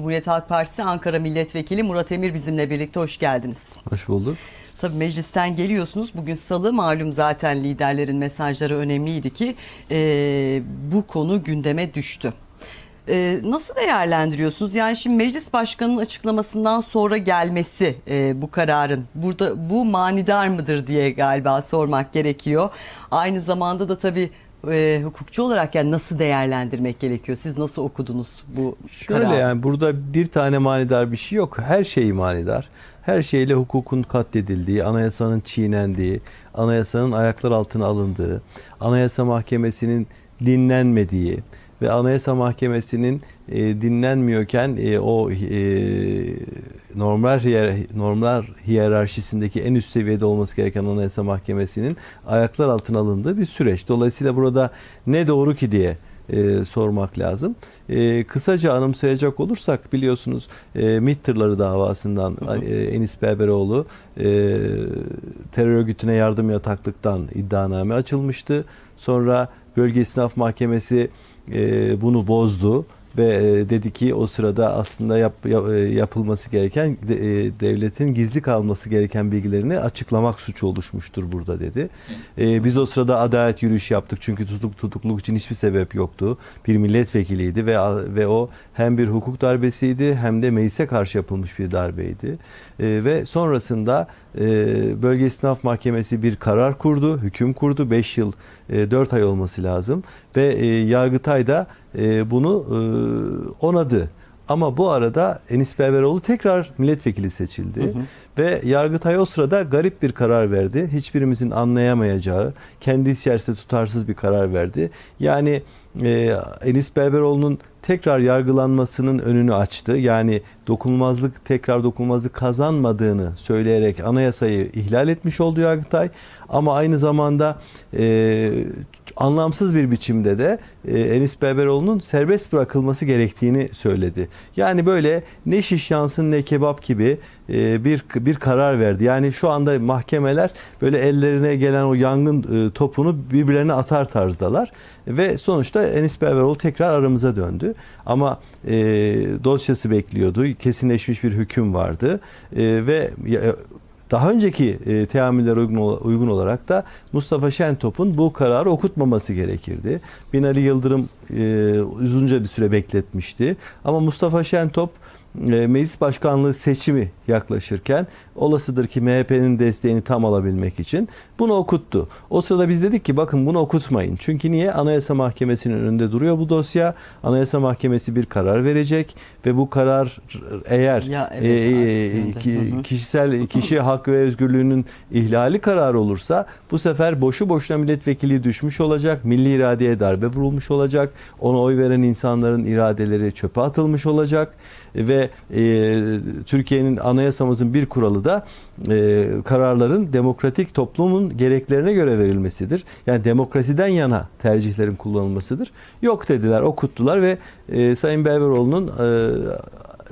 Cumhuriyet Halk Partisi Ankara Milletvekili Murat Emir bizimle birlikte hoş geldiniz. Hoş bulduk. Tabii meclisten geliyorsunuz. Bugün salı malum zaten liderlerin mesajları önemliydi ki e, bu konu gündeme düştü. E, nasıl değerlendiriyorsunuz? Yani şimdi meclis başkanının açıklamasından sonra gelmesi e, bu kararın burada bu manidar mıdır diye galiba sormak gerekiyor. Aynı zamanda da tabii e, hukukçu olarak yani nasıl değerlendirmek gerekiyor? Siz nasıl okudunuz bu Şöyle kararı? yani burada bir tane manidar bir şey yok. Her şey manidar. Her şeyle hukukun katledildiği, anayasanın çiğnendiği, anayasanın ayaklar altına alındığı, anayasa mahkemesinin dinlenmediği ve anayasa mahkemesinin e, dinlenmiyorken e, o e, normlar hiyer- normlar hiyerarşisindeki en üst seviyede olması gereken anayasa mahkemesinin ayaklar altına alındığı bir süreç. Dolayısıyla burada ne doğru ki diye e, sormak lazım. E, kısaca anımsayacak olursak biliyorsunuz e, MİT tırları davasından e, Enis Berberoğlu e, terör örgütüne yardım yataklıktan iddianame açılmıştı. Sonra Bölge İstinaf Mahkemesi e, bunu bozdu ve e, dedi ki o sırada aslında yap, yap- e, yapılması gereken e, devletin gizli kalması gereken bilgilerini açıklamak suçu oluşmuştur burada dedi. E, biz o sırada adalet yürüyüşü yaptık çünkü tutuk tutukluk için hiçbir sebep yoktu. Bir milletvekiliydi ve ve o hem bir hukuk darbesiydi hem de meclise karşı yapılmış bir darbeydi. E, ve sonrasında e, Bölge İstinaf Mahkemesi bir karar kurdu, hüküm kurdu. 5 yıl, e, 4 ay olması lazım. Ve e, Yargıtay da e, bunu e, onadı. Ama bu arada Enis Berberoğlu tekrar milletvekili seçildi. Ve Yargıtay o sırada garip bir karar verdi. Hiçbirimizin anlayamayacağı, kendi içerisinde tutarsız bir karar verdi. Yani e, Enis Berberoğlu'nun tekrar yargılanmasının önünü açtı. Yani dokunulmazlık tekrar dokunulmazlık kazanmadığını söyleyerek anayasayı ihlal etmiş oldu Yargıtay. Ama aynı zamanda e, anlamsız bir biçimde de e, Enis Berberoğlu'nun serbest bırakılması gerektiğini söyledi. Yani böyle ne şiş yansın ne kebap gibi e, bir bir karar verdi. Yani şu anda mahkemeler böyle ellerine gelen o yangın e, topunu birbirlerine atar tarzdalar ve sonuçta Enis Berberoğlu tekrar aramıza döndü. Ama e, dosyası bekliyordu. Kesinleşmiş bir hüküm vardı. E, ve ya- daha önceki e, teamüller uygun, uygun olarak da Mustafa Şentop'un bu kararı okutmaması gerekirdi. Binali Yıldırım e, uzunca bir süre bekletmişti. Ama Mustafa Şentop e, meclis başkanlığı seçimi yaklaşırken olasıdır ki MHP'nin desteğini tam alabilmek için bunu okuttu. O sırada biz dedik ki bakın bunu okutmayın. Çünkü niye? Anayasa Mahkemesi'nin önünde duruyor bu dosya. Anayasa Mahkemesi bir karar verecek ve bu karar eğer Ya evet, e, aksinde. ki- kişisel kişi hak ve özgürlüğünün ihlali kararı olursa bu sefer boşu boşuna milletvekili düşmüş olacak. Milli iradeye darbe vurulmuş olacak. Ona oy veren insanların iradeleri çöpe atılmış olacak ve e, Türkiye'nin anayasamızın bir kuralı da e, kararların demokratik toplumun gereklerine göre verilmesidir. Yani demokrasiden yana tercihlerin kullanılmasıdır. Yok dediler, okuttular ve e, Sayın Berberoğlu'nun e,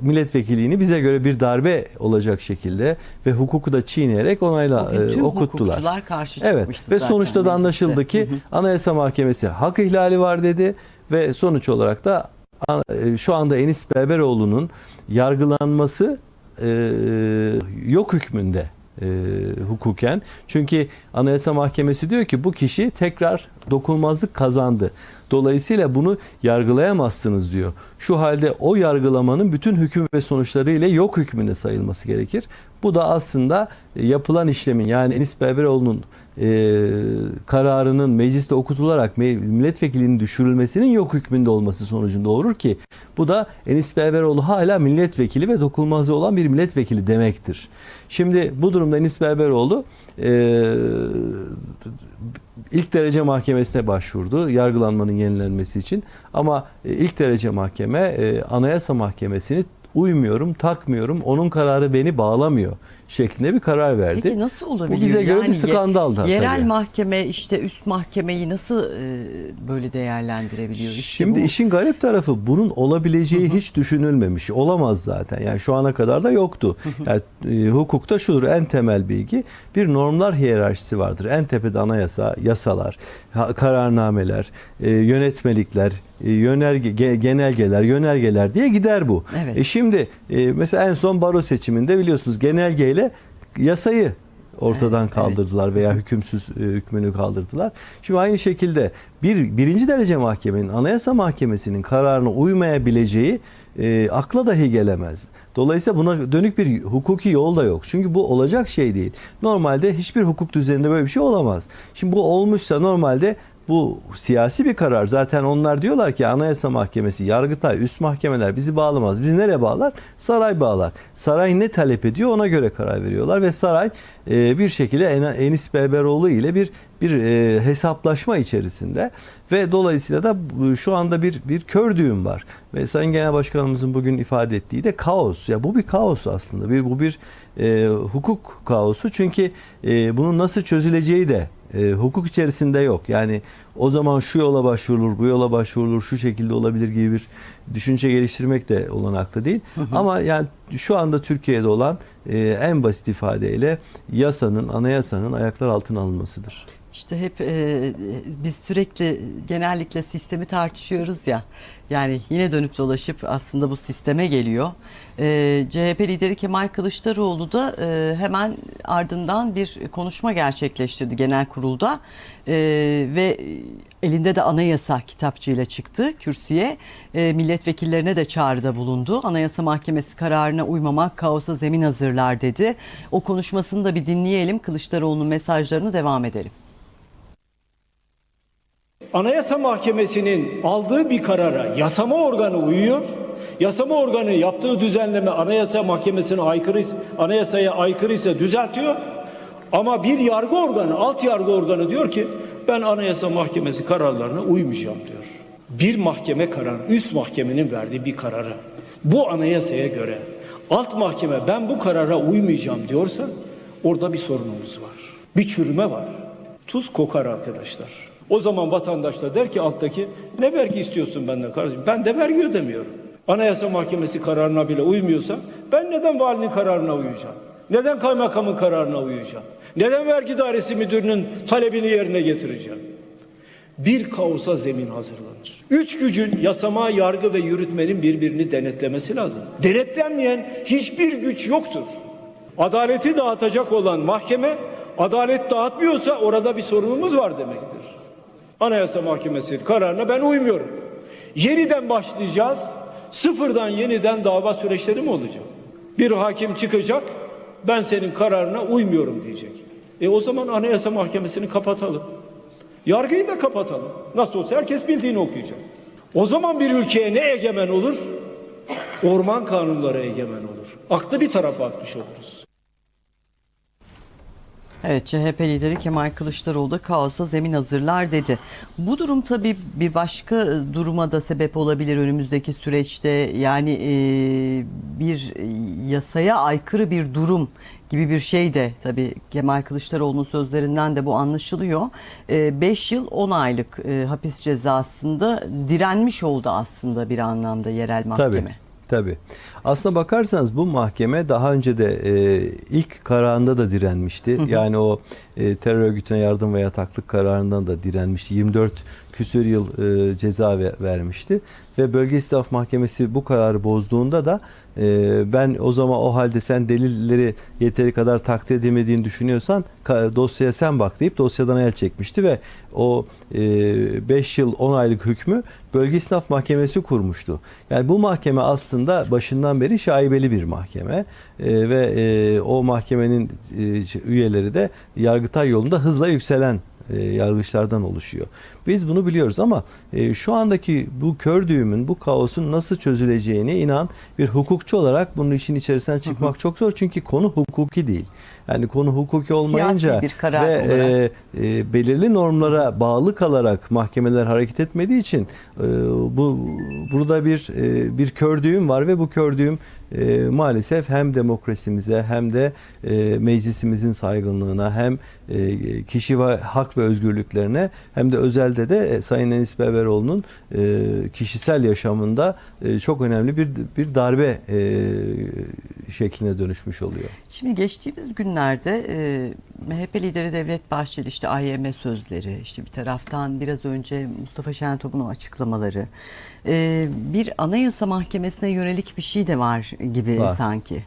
milletvekilliğini bize göre bir darbe olacak şekilde ve hukuku da çiğneyerek onayla Bugün e, okuttular. hukukçular karşı Evet çıkmıştı ve zaten sonuçta da anlaşıldı ki. Anayasa Mahkemesi hak ihlali var dedi ve sonuç olarak da şu anda Enis Berberoğlu'nun yargılanması e, yok hükmünde e, hukuken. Çünkü Anayasa Mahkemesi diyor ki bu kişi tekrar dokunulmazlık kazandı. Dolayısıyla bunu yargılayamazsınız diyor. Şu halde o yargılamanın bütün hüküm ve sonuçları ile yok hükmünde sayılması gerekir. Bu da aslında e, yapılan işlemin yani Enis Berberoğlu'nun e, kararının mecliste okutularak milletvekilinin düşürülmesinin yok hükmünde olması sonucunda doğurur ki bu da Enis Berberoğlu hala milletvekili ve dokunulmazlığı olan bir milletvekili demektir. Şimdi bu durumda Enis Berberoğlu e, ilk derece mahkemesine başvurdu yargılanmanın yenilenmesi için ama e, ilk derece mahkeme e, anayasa mahkemesini uymuyorum, takmıyorum. Onun kararı beni bağlamıyor. Şeklinde bir karar verdi. Peki nasıl olabiliyor? Bu bize göre bir skandal da Yerel tabii. mahkeme işte üst mahkemeyi nasıl e, böyle değerlendirebiliyor? İşte Şimdi bu- işin garip tarafı bunun olabileceği hiç düşünülmemiş. Olamaz zaten. Yani şu ana kadar da yoktu. Yani e, hukukta şudur en temel bilgi bir normlar hiyerarşisi vardır. En tepede anayasa, yasalar, kararnameler, e, yönetmelikler, e, yönerge, ge- genelgeler, yönergeler diye gider bu. Evet. E şimdi e, mesela en son baro seçiminde biliyorsunuz genelgeyle yasayı ortadan Evet, kaldırdılar veya hükümsüz e, hükmünü kaldırdılar. Şimdi aynı şekilde bir birinci derece mahkemenin anayasa mahkemesinin kararına uymayabileceği e, akla dahi gelemez. Dolayısıyla buna dönük bir hukuki yol da yok. Çünkü bu olacak şey değil. Normalde hiçbir hukuk düzeninde böyle bir şey olamaz. Şimdi bu olmuşsa normalde bu siyasi bir karar. Zaten onlar diyorlar ki Anayasa Mahkemesi, Yargıtay, üst mahkemeler bizi bağlamaz. Bizi nereye bağlar? Saray bağlar. Saray ne talep ediyor ona göre karar veriyorlar ve saray e, bir şekilde En- Enis Berberoğlu ile bir bir e, hesaplaşma içerisinde ve dolayısıyla da şu anda bir bir kör düğüm var. Ve Sayın Genel Başkanımızın bugün ifade ettiği de kaos. Ya bu bir kaos aslında. Bir bu bir e, hukuk kaosu. Çünkü e, bunun nasıl çözüleceği de e, hukuk içerisinde yok. Yani o zaman şu yola başvurulur, bu yola başvurulur, şu şekilde olabilir gibi bir düşünce geliştirmek de olanaklı değil. Ama yani şu anda Türkiye'de olan e, en basit ifadeyle yasanın, anayasanın ayaklar altına alınmasıdır. İşte hep e, biz sürekli genellikle sistemi tartışıyoruz ya. Yani yine dönüp dolaşıp aslında bu sisteme geliyor. E, CHP lideri Kemal Kılıçdaroğlu da e, hemen ardından bir konuşma gerçekleştirdi genel kurulda. E, ve elinde de anayasa kitapçığıyla çıktı kürsüye. E, milletvekillerine de çağrıda bulundu. Anayasa Mahkemesi kararına uymamak kaosa zemin hazırlar dedi. O konuşmasını da bir dinleyelim. Kılıçdaroğlu'nun mesajlarını devam edelim. Anayasa Mahkemesi'nin aldığı bir karara yasama organı uyuyor. Yasama organı yaptığı düzenleme Anayasa Mahkemesi'ne aykırı, anayasaya aykırıysa düzeltiyor. Ama bir yargı organı, alt yargı organı diyor ki ben Anayasa Mahkemesi kararlarına uymayacağım diyor. Bir mahkeme kararı, üst mahkemenin verdiği bir kararı bu anayasaya göre alt mahkeme ben bu karara uymayacağım diyorsa orada bir sorunumuz var. Bir çürüme var. Tuz kokar arkadaşlar. O zaman vatandaş da der ki alttaki ne vergi istiyorsun benden kardeşim? Ben de vergi ödemiyorum. Anayasa Mahkemesi kararına bile uymuyorsam ben neden valinin kararına uyacağım? Neden kaymakamın kararına uyacağım? Neden vergi dairesi müdürünün talebini yerine getireceğim? Bir kaosa zemin hazırlanır. Üç gücün yasama, yargı ve yürütmenin birbirini denetlemesi lazım. Denetlenmeyen hiçbir güç yoktur. Adaleti dağıtacak olan mahkeme adalet dağıtmıyorsa orada bir sorunumuz var demektir. Anayasa Mahkemesi kararına ben uymuyorum. Yeniden başlayacağız. Sıfırdan yeniden dava süreçleri mi olacak? Bir hakim çıkacak. Ben senin kararına uymuyorum diyecek. E o zaman Anayasa Mahkemesi'ni kapatalım. Yargıyı da kapatalım. Nasıl olsa herkes bildiğini okuyacak. O zaman bir ülkeye ne egemen olur? Orman kanunları egemen olur. Aklı bir tarafa atmış oluruz. Evet CHP lideri Kemal Kılıçdaroğlu da kaosa zemin hazırlar dedi. Bu durum tabii bir başka duruma da sebep olabilir önümüzdeki süreçte. Yani e, bir yasaya aykırı bir durum gibi bir şey de tabii Kemal Kılıçdaroğlu'nun sözlerinden de bu anlaşılıyor. 5 yıl 10 aylık e, hapis cezasında direnmiş oldu aslında bir anlamda yerel mahkeme. Tabii. Tabii. Aslına bakarsanız bu mahkeme daha önce de e, ilk kararında da direnmişti. Yani o e, terör örgütüne yardım ve yataklık kararından da direnmişti. 24 küsür yıl e, ceza ve- vermişti. Ve Bölge İstinaf Mahkemesi bu kararı bozduğunda da e, ben o zaman o halde sen delilleri yeteri kadar takdir edemediğini düşünüyorsan dosyaya sen bak deyip dosyadan el çekmişti ve o 5 yıl 10 aylık hükmü Bölge İstinaf Mahkemesi kurmuştu. Yani bu mahkeme aslında başından beri şaibeli bir mahkeme E, ve e, o mahkemenin e, üyeleri de Yargıtay yolunda hızla yükselen e, yargıçlardan oluşuyor. Biz bunu biliyoruz ama e, şu andaki bu kör düğümün, bu kaosun nasıl çözüleceğini inan bir hukukçu olarak bunun işin içerisinden çıkmak çok zor. Çünkü konu hukuki değil. Yani konu hukuki olmayınca bir karar ve olarak. e, e, belirli normlara bağlı kalarak mahkemeler hareket etmediği için e, bu burada bir e, bir kör düğüm var ve bu kör düğüm e, maalesef hem demokrasimize hem de e, meclisimizin saygınlığına hem e, kişi ve hak ve özgürlüklerine hem de özelde de e, Sayın Enis Berberoğlu'nun e, kişisel yaşamında e, çok önemli bir bir darbe e, şekline dönüşmüş oluyor. Şimdi geçtiğimiz günlerde e, MHP lideri Devlet Bahçeli işte AYM sözleri, işte bir taraftan biraz önce Mustafa Şentop'un açıklamaları, e, bir anayasa mahkemesine yönelik bir şey de var gibi Var. sanki.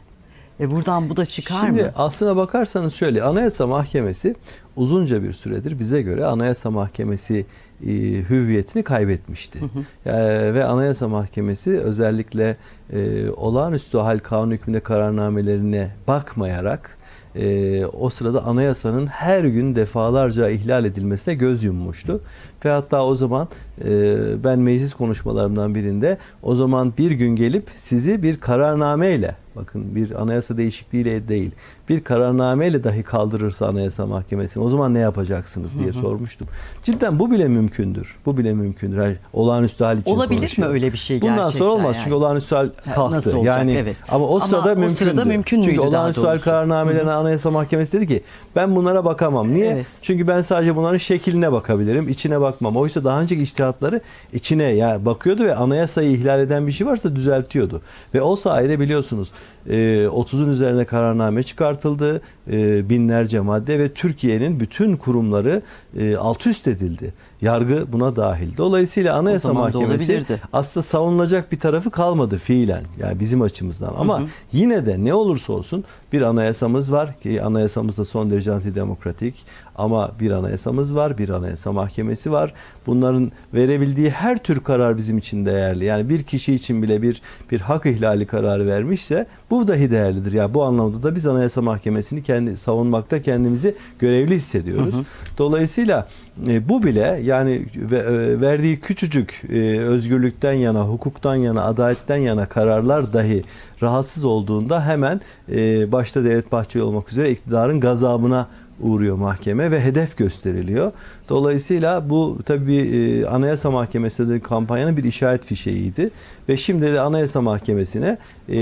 E buradan bu da çıkar Şimdi mı? aslına bakarsanız şöyle Anayasa Mahkemesi uzunca bir süredir bize göre Anayasa Mahkemesi e, hüviyetini kaybetmişti. E, ve Anayasa Mahkemesi özellikle e, olağanüstü hal kanun hükmünde kararnamelerine bakmayarak e, o sırada anayasanın her gün defalarca ihlal edilmesine göz yummuştu. Ve hatta o zaman e, ben meclis konuşmalarımdan birinde o zaman bir gün gelip sizi bir kararnameyle bakın bir anayasa değişikliğiyle değil bir kararnameyle dahi kaldırırsa anayasa mahkemesi o zaman ne yapacaksınız diye sormuştum. Cidden bu bile mümkündür. Bu bile mümkündür. Yani olağanüstü hal için Olabilir mi konuşuyorum. öyle bir şey Bundan gerçekten sonra olmaz yani? çünkü olağanüstü hal Ha, kalktı. nasıl olacak? Yani Evet. ama o Ama sırada o mümkündü. sırada mümkün Çünkü olağanüstü hal kararnamelerine Anayasa Mahkemesi dedi ki ben bunlara bakamam. Niye? Evet. Çünkü ben sadece bunların şekline bakabilirim, içine bakmam. Oysa daha önceki içtihatları içine ya bakıyordu ve anayasayı ihlal eden bir şey varsa düzeltiyordu. Ve o sayede biliyorsunuz 30'un üzerine kararname çıkartıldı, e, binlerce madde ve Türkiye'nin bütün kurumları e, alt üst edildi. Yargı buna dahil. Dolayısıyla Anayasa Mahkemesi aslında savunulacak bir tarafı kalmadı fiilen. Yani bizim açımızdan. Ama yine de ne olursa olsun bir anayasamız var ki anayasamız da son derece antidemokratik. Ama bir anayasamız var, bir anayasa mahkemesi var. Bunların verebildiği her tür karar bizim için değerli. Yani bir kişi için bile bir bir hak ihlali kararı vermişse bu dahi değerlidir. Yani bu anlamda da biz anayasa mahkemesini kendi savunmakta kendimizi görevli hissediyoruz. Dolayısıyla e, bu bile yani ve- e, verdiği küçücük e, özgürlükten yana, hukuktan yana, adaletten yana kararlar dahi rahatsız olduğunda hemen e, başta Devlet Bahçeli olmak üzere iktidarın gazabına uğruyor mahkeme ve hedef gösteriliyor. Dolayısıyla bu tabii e, Anayasa Mahkemesi'nde kampanyanın bir işaret fişeğiydi ve şimdi de Anayasa Mahkemesi'ne e,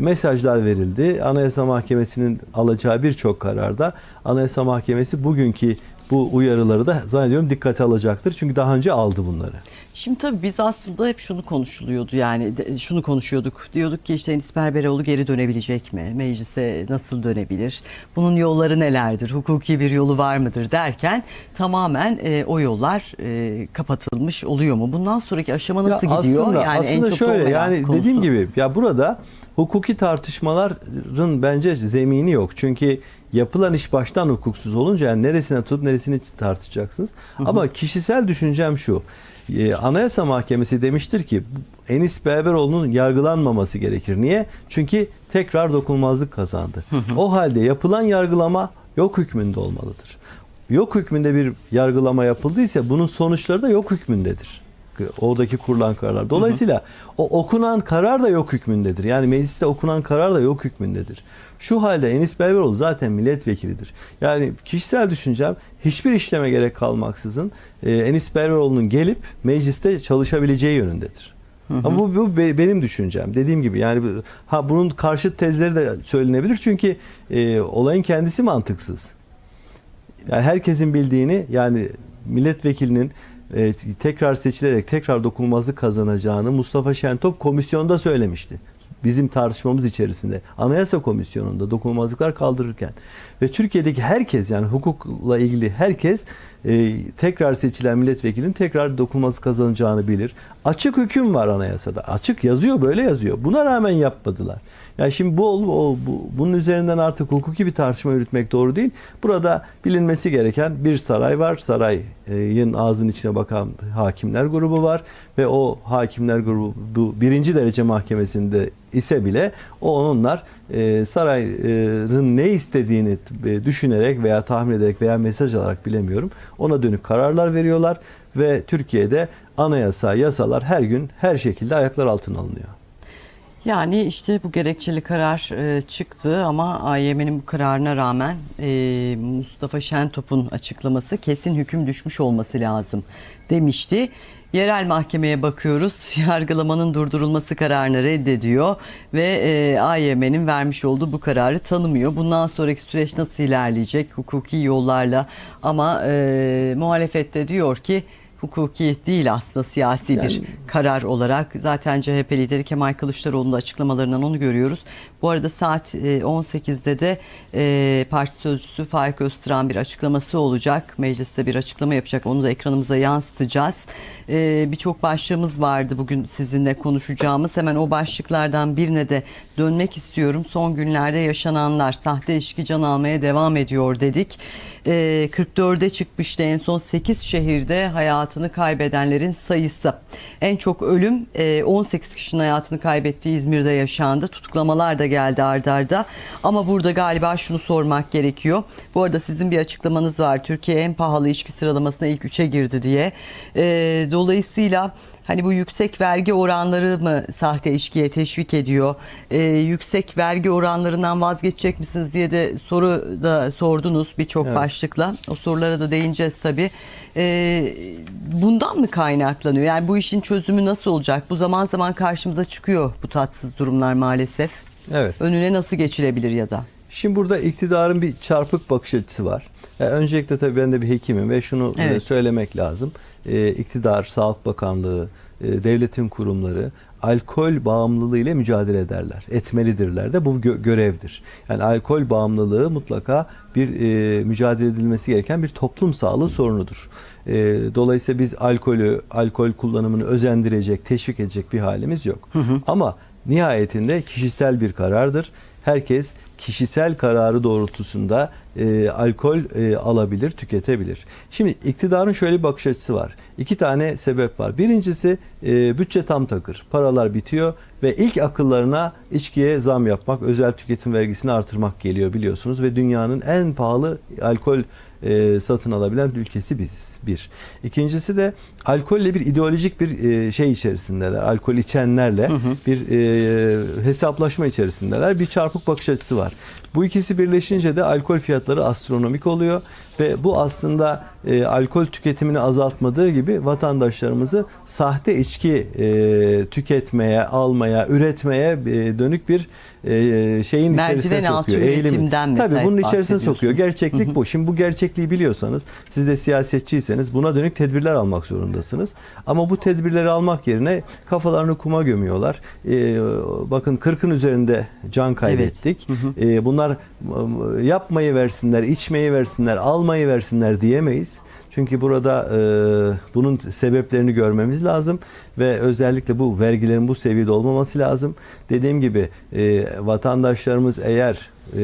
mesajlar verildi. Anayasa Mahkemesi'nin alacağı birçok kararda Anayasa Mahkemesi bugünkü bu uyarıları da zannediyorum dikkate alacaktır. Çünkü daha önce aldı bunları. Şimdi tabii biz aslında hep şunu konuşuluyordu yani şunu konuşuyorduk. Diyorduk ki işte Enis Berberoğlu geri dönebilecek mi? Meclise nasıl dönebilir? Bunun yolları nelerdir? Hukuki bir yolu var mıdır derken tamamen e, o yollar e, kapatılmış oluyor mu? Bundan sonraki aşama nasıl Ya gidiyor? Aslında, yani aslında da o şöyle yani konusu. dediğim gibi ya burada hukuki tartışmaların bence zemini yok. Çünkü yapılan iş baştan hukuksuz olunca yani neresine tut neresini tartışacaksınız. Ama kişisel düşüncem şu. e, Anayasa Mahkemesi demiştir ki Enis Berberoğlu'nun yargılanmaması gerekir. Niye? Çünkü tekrar dokunulmazlık kazandı. O halde yapılan yargılama yok hükmünde olmalıdır. Yok hükmünde bir yargılama yapıldıysa bunun sonuçları da yok hükmündedir. Oradaki kurulan kararlar. Dolayısıyla o okunan karar da yok hükmündedir. Yani mecliste okunan karar da yok hükmündedir. Şu halde Enis Berberoğlu zaten milletvekilidir. Yani kişisel düşüncem hiçbir işleme gerek kalmaksızın e, Enis Berberoğlu'nun gelip mecliste çalışabileceği yönündedir. Ama bu, bu be- benim düşüncem. Dediğim gibi yani ha bunun karşıt tezleri de söylenebilir çünkü e, olayın kendisi mantıksız. Yani herkesin bildiğini yani milletvekilinin e, tekrar seçilerek tekrar dokunulmazlık kazanacağını Mustafa Şentop komisyonda söylemişti. Bizim tartışmamız içerisinde Anayasa Komisyonu'nda dokunulmazlıklar kaldırırken ve Türkiye'deki herkes yani hukukla ilgili herkes e, tekrar seçilen milletvekilinin tekrar dokunulmazlık kazanacağını bilir. Açık hüküm var anayasada. Açık yazıyor böyle yazıyor. Buna rağmen yapmadılar. Yani şimdi bu, o, bu bunun üzerinden artık hukuki bir tartışma yürütmek doğru değil. Burada bilinmesi gereken bir saray var. Sarayın ağzının içine bakan hakimler grubu var ve o hakimler grubu bu birinci derece mahkemesinde ise bile o onlar e, sarayın ne istediğini e, düşünerek veya tahmin ederek veya mesaj alarak bilemiyorum ona dönük kararlar veriyorlar ve Türkiye'de anayasa, yasalar her gün her şekilde ayaklar altına alınıyor. Yani işte bu gerekçeli karar e, çıktı ama AYM'nin bu kararına rağmen e, Mustafa Şentop'un açıklaması kesin hüküm düşmüş olması lazım demişti. Yerel mahkemeye bakıyoruz. Yargılamanın durdurulması kararını reddediyor ve e, AYM'nin vermiş olduğu bu kararı tanımıyor. Bundan sonraki süreç nasıl ilerleyecek hukuki yollarla ama e, muhalefette diyor ki hukuki değil aslında siyasi bir Yani- karar olarak. Zaten CHP lideri Kemal Kılıçdaroğlu'nun da açıklamalarından onu görüyoruz. Bu arada saat e, 18'de de e, parti sözcüsü Faik Öztürk'ün bir açıklaması olacak. Mecliste bir açıklama yapacak. Onu da ekranımıza yansıtacağız. E, Birçok başlığımız vardı bugün sizinle konuşacağımız. Hemen o başlıklardan birine de dönmek istiyorum. Son günlerde yaşananlar sahte ilişki can almaya devam ediyor dedik. E, 44'e çıkmıştı en son 8 şehirde hayatını kaybedenlerin sayısı. En çok ölüm e, 18 kişinin hayatını kaybettiği İzmir'de yaşandı. Tutuklamalar da geldi ardarda. arda. Ama burada galiba şunu sormak gerekiyor. Bu arada sizin bir açıklamanız var. Türkiye en pahalı içki sıralamasına ilk 3'e girdi diye. E, dolayısıyla Hani bu yüksek vergi oranları mı sahte içkiye teşvik ediyor? Ee, yüksek vergi oranlarından vazgeçecek misiniz diye de soru da sordunuz birçok Evet. başlıkla. O sorulara da değineceğiz tabii. Ee, bundan mı kaynaklanıyor? Yani bu işin çözümü nasıl olacak? Bu zaman zaman karşımıza çıkıyor bu tatsız durumlar maalesef. Evet. Önüne nasıl geçilebilir ya da? Şimdi burada iktidarın bir çarpık bakış açısı var. Yani öncelikle tabii ben de bir hekimim ve şunu e, Evet. söylemek lazım. E, iktidar, Sağlık Bakanlığı, e, devletin kurumları alkol bağımlılığı ile mücadele ederler. Etmelidirler de bu gö- görevdir. Yani alkol bağımlılığı mutlaka bir e, mücadele edilmesi gereken bir toplum sağlığı sorunudur. E, dolayısıyla biz alkolü, alkol kullanımını özendirecek, teşvik edecek bir halimiz yok. Ama nihayetinde kişisel bir karardır. Herkes kişisel kararı doğrultusunda e, alkol e, alabilir, tüketebilir. Şimdi iktidarın şöyle bir bakış açısı var. İki tane sebep var. Birincisi e, bütçe tam takır. Paralar bitiyor ve ilk akıllarına içkiye zam yapmak, özel tüketim vergisini artırmak geliyor biliyorsunuz ve dünyanın en pahalı alkol e, satın alabilen ülkesi biziz. Bir. İkincisi de alkolle bir ideolojik bir e, şey içerisindeler. Alkol içenlerle bir e, hesaplaşma içerisindeler. Bir çarpık bakış açısı var. Bu ikisi birleşince de alkol fiyatları astronomik oluyor ve bu aslında e, alkol tüketimini azaltmadığı gibi vatandaşlarımızı sahte içki e, tüketmeye, almaya, üretmeye e, dönük bir e, şeyin Merdiven içerisine sokuyor. Mesela Tabii bunun içerisine sokuyor. Gerçeklik bu. Şimdi bu gerçekliği biliyorsanız, siz de siyasetçiyseniz buna dönük tedbirler almak zorundasınız. Ama bu tedbirleri almak yerine kafalarını kuma gömüyorlar. Ee, bakın 40'ın üzerinde can kaybettik. Ee, bunlar e, yapmayı versinler, içmeyi versinler, almayı versinler diyemeyiz. Çünkü burada e, bunun sebeplerini görmemiz lazım ve özellikle bu vergilerin bu seviyede olmaması lazım. Dediğim gibi e, vatandaşlarımız eğer e,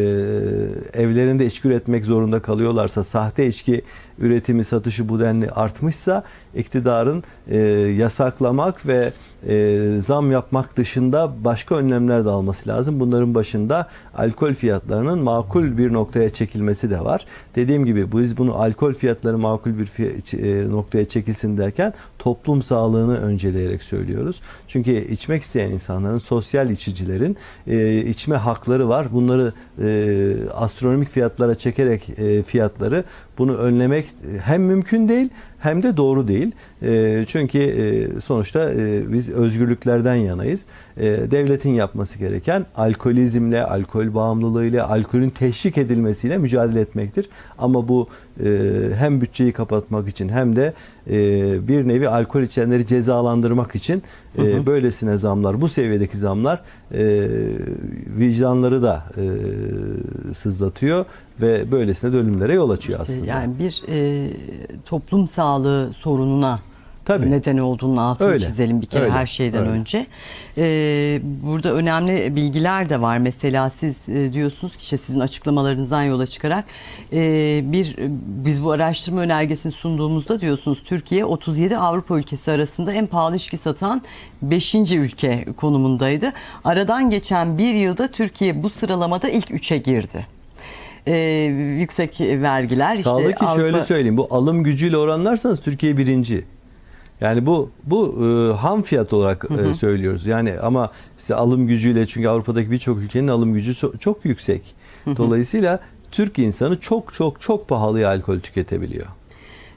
evlerinde içki üretmek zorunda kalıyorlarsa, sahte içki üretimi, satışı bu denli artmışsa iktidarın e, yasaklamak ve e, zam yapmak dışında başka önlemler de alması lazım. Bunların başında alkol fiyatlarının makul bir noktaya çekilmesi de var. Dediğim gibi biz bunu alkol fiyatları makul bir fiy- e, noktaya çekilsin derken toplum sağlığını önceleyerek söylüyoruz. Çünkü içmek isteyen insanların, sosyal içicilerin e, içme hakları var. Bunları e, astronomik fiyatlara çekerek e, fiyatları bunu önlemek hem mümkün değil hem de doğru değil. E, çünkü e, sonuçta e, biz özgürlüklerden yanayız. E, devletin yapması gereken alkolizmle, alkol bağımlılığıyla, alkolün teşvik edilmesiyle mücadele etmektir. Ama bu e, hem bütçeyi kapatmak için hem de e, bir nevi alkol içenleri cezalandırmak için e, böylesine zamlar, bu seviyedeki zamlar e, vicdanları da e, sızlatıyor ve böylesine de ölümlere yol açıyor İşte aslında. yani bir e, toplum sağlığı sorununa Tabii. neden olduğunun altını Öyle, çizelim bir kere öyle, her şeyden öyle. önce. Ee, burada önemli bilgiler de var. Mesela siz e, diyorsunuz ki işte sizin açıklamalarınızdan yola çıkarak e, bir biz bu araştırma önergesini sunduğumuzda diyorsunuz Türkiye 37 Avrupa ülkesi arasında en pahalı içki satan 5. ülke konumundaydı. Aradan geçen bir yılda Türkiye bu sıralamada ilk 3'e girdi. Ee, yüksek vergiler işte Kaldı ki şöyle Avrupa- söyleyeyim. Bu alım gücüyle oranlarsanız Türkiye birinci. Yani bu bu e, ham fiyat olarak e, söylüyoruz. Yani ama işte alım gücüyle çünkü Avrupa'daki birçok ülkenin alım gücü çok, çok yüksek. Dolayısıyla Türk insanı çok çok çok pahalıya alkol tüketebiliyor.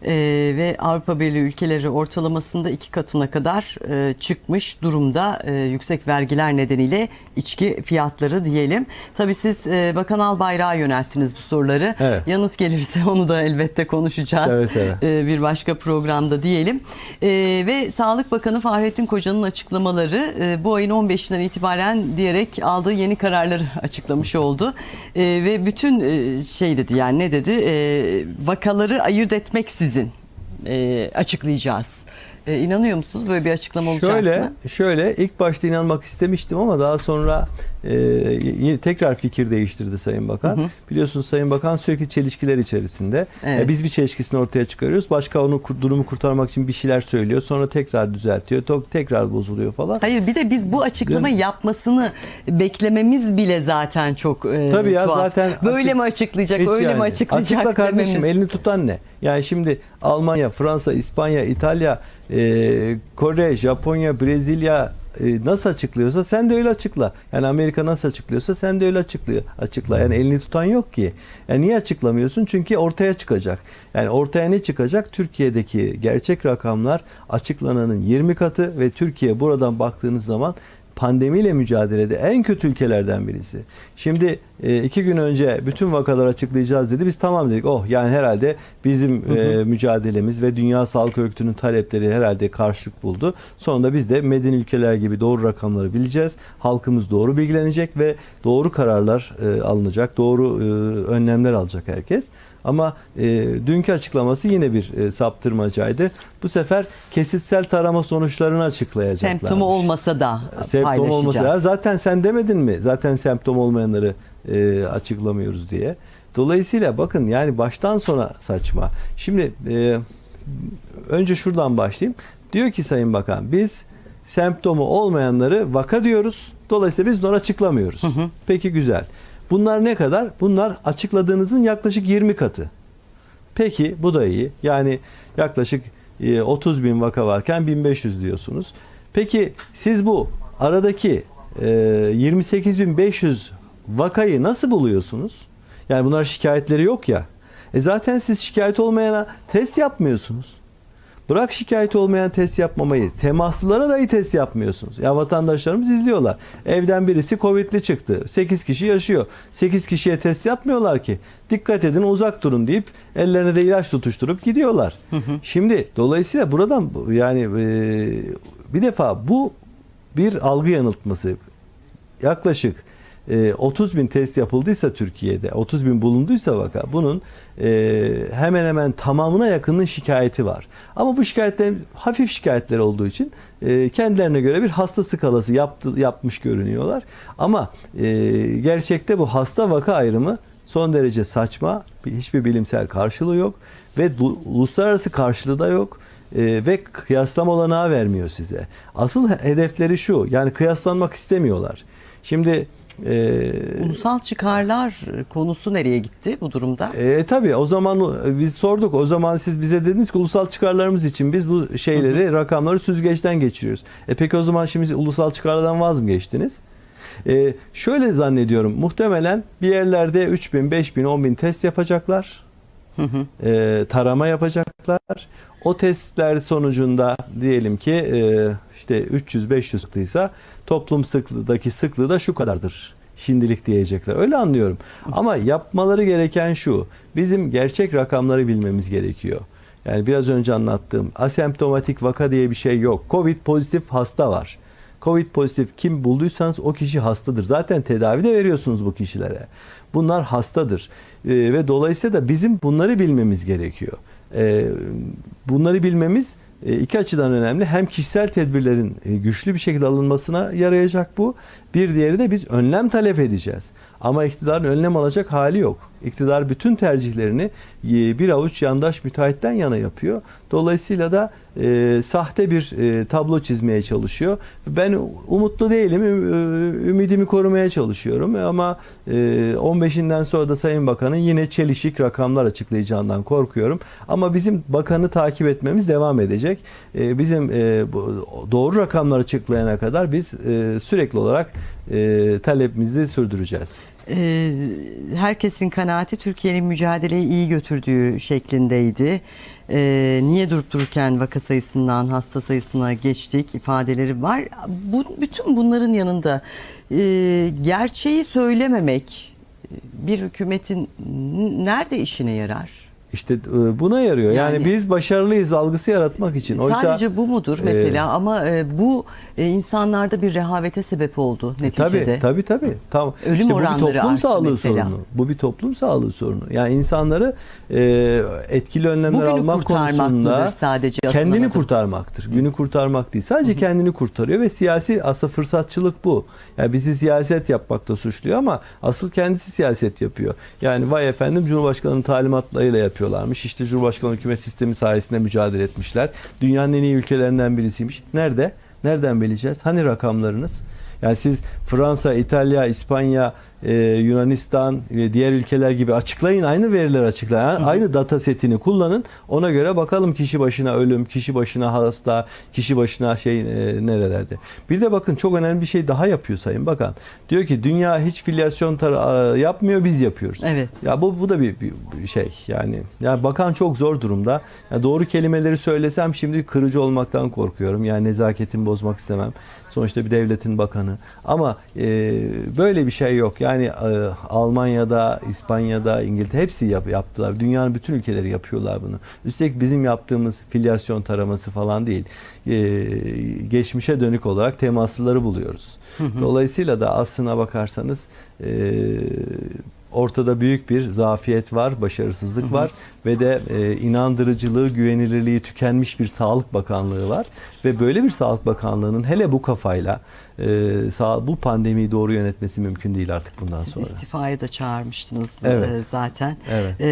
Ee, ve Avrupa Birliği ülkeleri ortalamasında iki katına kadar e, çıkmış durumda e, yüksek vergiler nedeniyle içki fiyatları diyelim. Tabii siz e, Bakan Albayrak'a yönelttiniz bu soruları. Evet. Yanıt gelirse onu da elbette konuşacağız. Seve seve. E, bir başka programda diyelim. E, ve Sağlık Bakanı Fahrettin Koca'nın açıklamaları e, bu ayın 15'inden itibaren diyerek aldığı yeni kararları açıklamış oldu. E, ve bütün e, şey dedi yani ne dedi? E, vakaları ayırt etmeksizin e, açıklayacağız. E, inanıyor musunuz böyle bir açıklama olacak Şöyle mı? şöyle ilk başta inanmak istemiştim ama daha sonra e, yine tekrar fikir değiştirdi Sayın Bakan. Biliyorsunuz Sayın Bakan sürekli çelişkiler içerisinde. Evet. E, biz bir çelişkisini ortaya çıkarıyoruz. Başka onu durumu kurtarmak için bir şeyler söylüyor. Sonra tekrar düzeltiyor. Tekrar bozuluyor falan. Hayır bir de biz bu açıklamayı yapmasını beklememiz bile zaten çok e, Tabii ya tuhaf. zaten Böyle açık- mi açıklayacak, öyle mi yani. açıklayacak Açıkla kardeşim dememiz. elini tutan ne? Yani şimdi Almanya, Fransa, İspanya, İtalya, e, Kore, Japonya, Brezilya e, nasıl açıklıyorsa sen de öyle açıkla. Yani Amerika nasıl açıklıyorsa sen de öyle açıklıyor. Açıkla. Yani elini tutan yok ki. Yani niye açıklamıyorsun? Çünkü ortaya çıkacak. Yani ortaya ne çıkacak? Türkiye'deki gerçek rakamlar açıklananın 20 katı ve Türkiye buradan baktığınız zaman pandemiyle mücadelede en kötü ülkelerden birisi. Şimdi e, iki gün önce bütün vakaları açıklayacağız dedi. Biz tamam dedik. Oh yani herhalde bizim e, mücadelemiz ve Dünya Sağlık Örgütü'nün talepleri herhalde karşılık buldu. Sonunda biz de medeni ülkeler gibi doğru rakamları bileceğiz. Halkımız doğru bilgilenecek ve doğru kararlar e, alınacak. Doğru önlemler alacak herkes. Ama e, dünkü açıklaması yine bir e, saptırmacaydı. Bu sefer kesitsel tarama sonuçlarını açıklayacaklar. Semptomu olmasa da Semptom olması lazım. Zaten sen demedin mi? Zaten semptom olmayanları e, açıklamıyoruz diye. Dolayısıyla bakın yani baştan sona saçma. Şimdi e, önce şuradan başlayayım. Diyor ki Sayın Bakan biz semptomu olmayanları vaka diyoruz. Dolayısıyla biz onları açıklamıyoruz. Peki güzel. Bunlar ne kadar? Bunlar açıkladığınızın yaklaşık 20 katı. Peki bu da iyi. Yani yaklaşık e, 30 bin vaka varken 1500 diyorsunuz. Peki siz bu aradaki e, 28.500 vakayı nasıl buluyorsunuz? Yani bunlar şikayetleri yok ya. E zaten siz şikayet olmayana test yapmıyorsunuz. Bırak şikayet olmayan test yapmamayı. Temaslılara dahi test yapmıyorsunuz. Ya vatandaşlarımız izliyorlar. Evden birisi Covid'li çıktı. 8 kişi yaşıyor. 8 kişiye test yapmıyorlar ki. Dikkat edin uzak durun deyip ellerine de ilaç tutuşturup gidiyorlar. Şimdi dolayısıyla buradan bu- yani e, bir defa bu bir algı yanıltması. Yaklaşık 30 bin test yapıldıysa Türkiye'de, 30 bin bulunduysa vaka bunun e, hemen hemen tamamına yakının şikayeti var. Ama bu şikayetlerin hafif şikayetler olduğu için e, kendilerine göre bir hasta skalası yaptı, yapmış görünüyorlar. Ama e, gerçekte bu hasta vaka ayrımı son derece saçma, bir- hiçbir bilimsel karşılığı yok ve uluslararası karşılığı da yok. E, ve kıyaslama olanağı vermiyor size. Asıl hedefleri şu, yani kıyaslanmak istemiyorlar. Şimdi e, Ulusal çıkarlar konusu nereye gitti bu durumda? e, tabii o zaman biz sorduk. O zaman siz bize dediniz ki ulusal çıkarlarımız için biz bu şeyleri, rakamları süzgeçten geçiriyoruz. E peki o zaman şimdi ulusal çıkarlardan vaz mı geçtiniz? E, şöyle zannediyorum. Muhtemelen bir yerlerde 3000, 5000, 10000 test yapacaklar. E, tarama yapacaklar. O testler sonucunda diyelim ki e, işte 300-500 sıklıysa toplum sıklığındaki sıklığı da şu kadardır. Şimdilik diyecekler. Öyle anlıyorum. Ama yapmaları gereken şu. Bizim gerçek rakamları bilmemiz gerekiyor. Yani biraz önce anlattığım asemptomatik vaka diye bir şey yok. Covid pozitif hasta var. Covid pozitif kim bulduysanız o kişi hastadır. Zaten tedavi de veriyorsunuz bu kişilere. Bunlar hastadır. Ee, ve dolayısıyla da bizim bunları bilmemiz gerekiyor. Ee, bunları bilmemiz e, iki açıdan önemli. Hem kişisel tedbirlerin e, güçlü bir şekilde alınmasına yarayacak bu. Bir diğeri de biz önlem talep edeceğiz. Ama iktidarın önlem alacak hali yok. İktidar bütün tercihlerini e, bir avuç yandaş müteahhitten yana yapıyor. Dolayısıyla da e, sahte bir e, tablo çizmeye çalışıyor. Ben umutlu değilim. E, Ümidimi korumaya çalışıyorum. Ama e, 15'inden sonra da Sayın Bakan'ın yine çelişik rakamlar açıklayacağından korkuyorum. Ama bizim bakanı takip etmemiz devam edecek. E, bizim e, doğru rakamlar açıklayana kadar biz e, sürekli olarak e, talepimizi sürdüreceğiz. Ee, herkesin kanaati Türkiye'nin mücadeleyi iyi götürdüğü şeklindeydi. Ee, niye durup dururken vaka sayısından hasta sayısına geçtik ifadeleri var. Bu, bütün bunların yanında e, gerçeği söylememek e, bir hükümetin nerede işine yarar? İşte e, buna yarıyor. Yani, Yani- biz başarılıyız algısı yaratmak için. Oysa Sadece bu mudur mesela ama e, bu e, insanlarda bir rehavete sebep oldu neticede. Tabii tabii tabii. Tam Ölüm işte bu bir oranları toplum sağlığı mesela. sorunu. Bu bir toplum sağlığı sorunu. Yani insanları e, etkili önlemler Bugünü almak konusunda sadece kendini adım? kurtarmaktır. Günü kurtarmak değil. Sadece kendini kurtarıyor ve siyasi aslında fırsatçılık bu. Yani bizi siyaset yapmakta suçluyor ama asıl kendisi siyaset yapıyor. Yani vay efendim Cumhurbaşkanı'nın talimatlarıyla yapıyorlarmış. İşte Cumhurbaşkanı hükümet sistemi sayesinde mücadele etmişler. Dünyanın en iyi ülkelerinden birisiymiş. Nerede? Nereden bileceğiz? Hani rakamlarınız? Yani siz Fransa, İtalya, İspanya, e, Yunanistan ve diğer ülkeler gibi açıklayın. Aynı verileri açıklayın. Aynı data setini kullanın. Ona göre bakalım kişi başına ölüm, kişi başına hasta, kişi başına şey e, nerelerde. Bir de bakın çok önemli bir şey daha yapıyor Sayın Bakan. Diyor ki dünya hiç filyasyon yapmıyor biz yapıyoruz. Evet. Ya bu bu da bir, bir- bir şey yani. Ya bakan çok zor durumda. Ya doğru kelimeleri söylesem şimdi kırıcı olmaktan korkuyorum. Yani nezaketimi bozmak istemem. Sonuçta bir devletin bakanı. Ama e, böyle bir şey yok. Yani e, Almanya'da, İspanya'da, İngiltere hepsi yap, yaptılar. Dünyanın bütün ülkeleri yapıyorlar bunu. Üstelik bizim yaptığımız filyasyon taraması falan değil. E, geçmişe dönük olarak temaslıları buluyoruz. Dolayısıyla da aslına bakarsanız e, ortada büyük bir zafiyet var, başarısızlık var ve de e, inandırıcılığı, güvenilirliği tükenmiş bir Sağlık Bakanlığı var ve böyle bir Sağlık Bakanlığı'nın hele bu kafayla e, sağ, bu pandemiyi doğru yönetmesi mümkün değil artık bundan Siz sonra. istifaya da çağırmıştınız Evet. e, zaten. Evet. E,